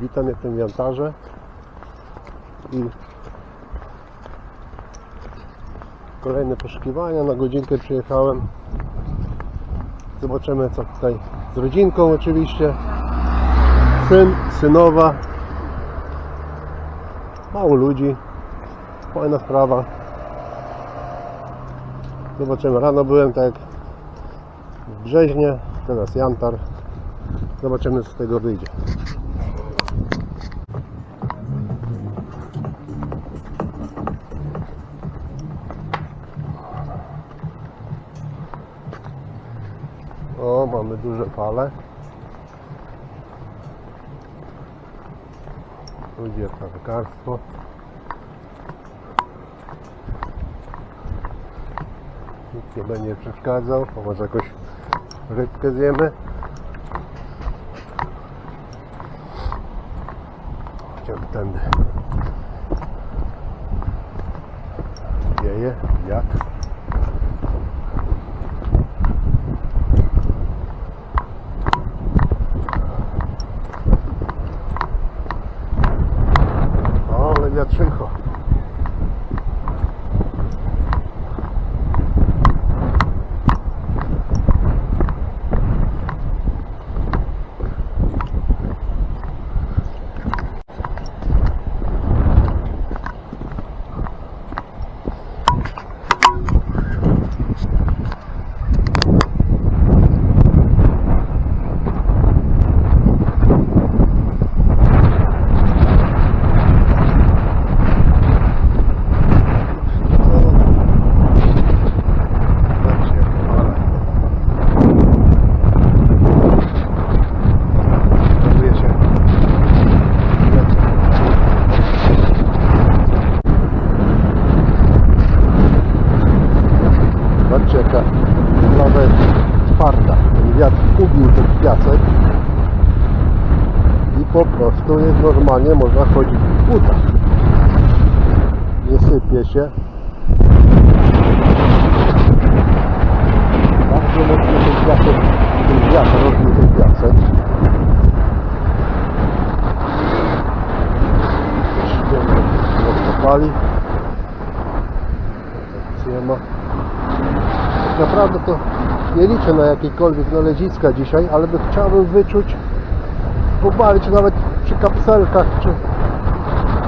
Witam, w Jantarze i kolejne poszukiwania. Na godzinkę przyjechałem. Zobaczymy co tutaj z rodzinką oczywiście. Syn, synowa. Mało ludzi. Fajna sprawa. Zobaczymy. Rano byłem tak w Brzeźnie, teraz Jantar. Zobaczymy co z tego wyjdzie. O, mamy duże fale. Tu idzie prawikarstwo. Nikt nie będzie przeszkadzał, a może jakąś rybkę zjemy. Chciałbym tędy. Wieje, wiatr. O, ale wiatrzycho. Zobaczcie, jak fala. Okazuje się, Zobaczcie jaka plaża jest twarda. Ten wiatr kubił ten piasek i po prostu jest normalnie można chodzić w butach. Nie sypie się. Bardzo mocno ten piasek, ten wiatr rozbił ten piasek. Pali. Nie ma. Tak naprawdę to nie liczę na jakiekolwiek znaleziska dzisiaj, ale by chciałbym wyczuć, pobawić nawet przy kapselkach, czy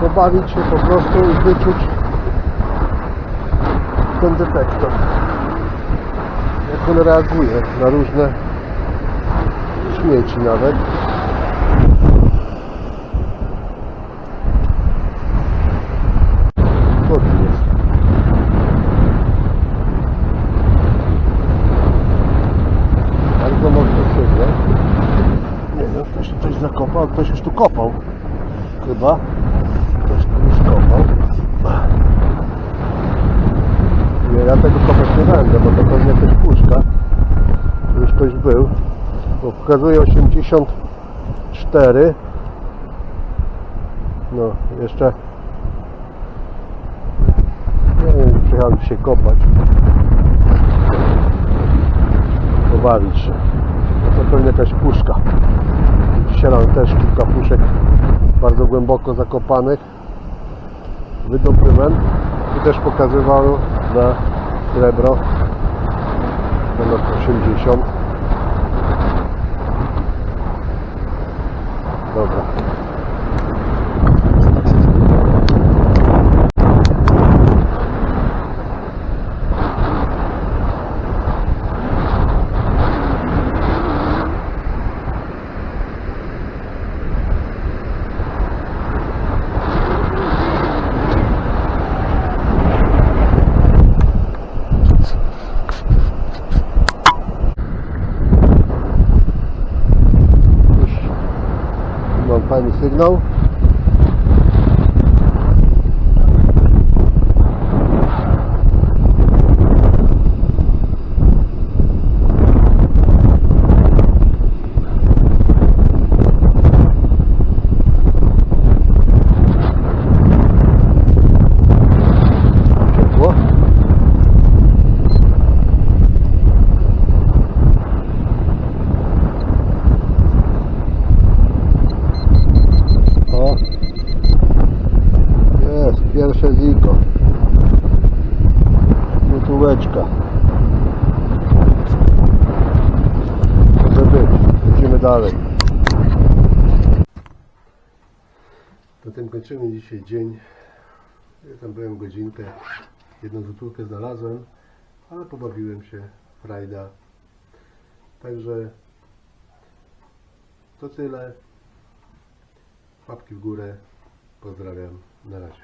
pobawić się po prostu i wyczuć ten detektor jak on reaguje na różne śmieci nawet. Co tu jest? Bardzo mocno sypie. Nie wiem, ktoś tu coś zakopał, ktoś już tu kopał. Chyba. Ktoś tu już kopał. Nie, ja tego kopać nie będę, bo to pewnie jakaś puszka. Już ktoś był. Bo pokazuje 84. No, jeszcze nie przyjechałem dzisiaj kopać. Pobawić się. To pewnie jakaś puszka. Mam też kilka puszek bardzo głęboko zakopanych. Wydobyłem i też pokazywał na srebro na lat 80 sygnał ławeczka. Może. Idziemy dalej. Na tym kończymy dzisiaj dzień. Ja tam byłem godzinkę. Jedną złotówkę znalazłem, ale pobawiłem się frajda. Także to tyle. Łapki w górę. Pozdrawiam. Na razie.